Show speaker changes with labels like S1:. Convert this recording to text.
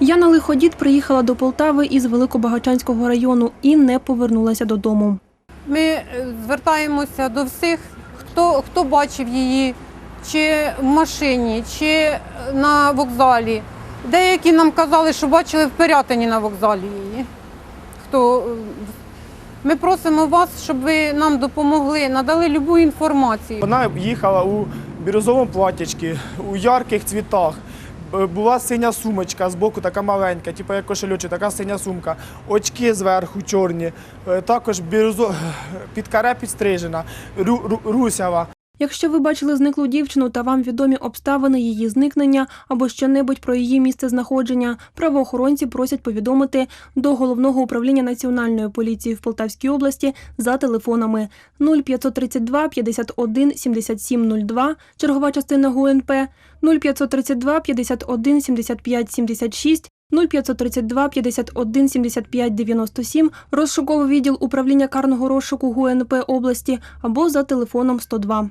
S1: Яна Лиходід приїхала до Полтави із Великобагачанського району і не повернулася додому.
S2: Ми е, звертаємося до всіх, хто, хто бачив її чи в машині, чи е, на вокзалі. Деякі нам казали, що бачили в Пирятині на вокзалі її. Хто... е, Ми просимо вас, щоб ви нам допомогли, надали любу інформацію.
S3: Вона їхала у бірюзовому платячці, у ярких цвітах. Б- Була синя сумочка збоку, така маленька, типу як кошельочок, така синя сумка. Очки зверху чорні. Е, Також бірюзо... під каре підстрижена, ру- русява.
S1: Якщо ви бачили зниклу дівчину та вам відомі обставини її зникнення або що-небудь про її місце знаходження, правоохоронці просять повідомити до головного управління національної поліції в Полтавській області за телефонами 0532 51 7702, чергова частина ГУНП, 0532 51 75 76, 0532 51 75 97, розшуковий відділ управління карного розшуку ГУНП області або за телефоном 102.